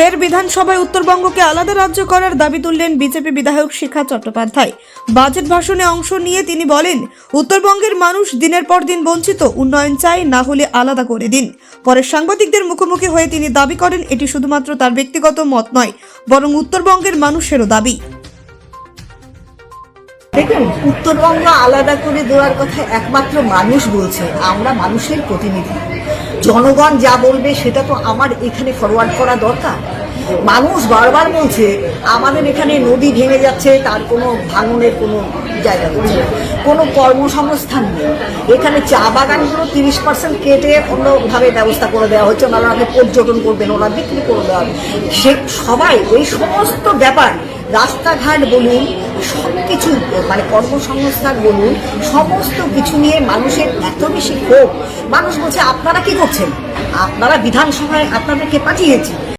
ফের বিধানসভায় উত্তরবঙ্গকে আলাদা রাজ্য করার দাবি তুললেন বিজেপি বিধায়ক শিখা চট্টোপাধ্যায়। বাজেট ভাষণে অংশ নিয়ে তিনি বলেন, উত্তরবঙ্গের মানুষ দিনের পর দিন বঞ্চিত, উন্নয়ন চাই, না হলে আলাদা করে দিন। পরে সাংবাদিকদের মুখোমুখি হয়ে তিনি দাবি করেন, এটি শুধুমাত্র তার ব্যক্তিগত মত নয়, বরং উত্তরবঙ্গের মানুষেরও দাবি। দেখুন, উত্তরবঙ্গ আলাদা করে দেওয়ার কথা একমাত্র মানুষ বলছে, আমরা মানুষের প্রতিনিধি। জনগণ যা বলবে সেটা তো আমার এখানে ফরওয়ার্ড করা দরকার। মানুষ বারবার বলছে, আমাদের এখানে নদী ভেঙে যাচ্ছে, তার কোনো ভাঙনের কোনো জায়গা নেই কোনো কর্মসংস্থান নেই। এখানে চা বাগানগুলো তিরিশ পার্সেন্ট কেটে অন্যভাবে ব্যবস্থা করে দেওয়া হচ্ছে। ওনারা আগে পর্যটন করবেন ওরা বিক্রি করে দেওয়া হবে। সে সবাই, এই সমস্ত ব্যাপার, রাস্তাঘাট বলুন সব কিছু মানে কর্মসংস্থান বলুন, সমস্ত কিছু নিয়ে মানুষের এত বেশি ক্ষোভ। মানুষ বলছে, আপনারা কি করছেন? আপনারা বিধানসভায় আপনাদেরকে পাঠিয়েছি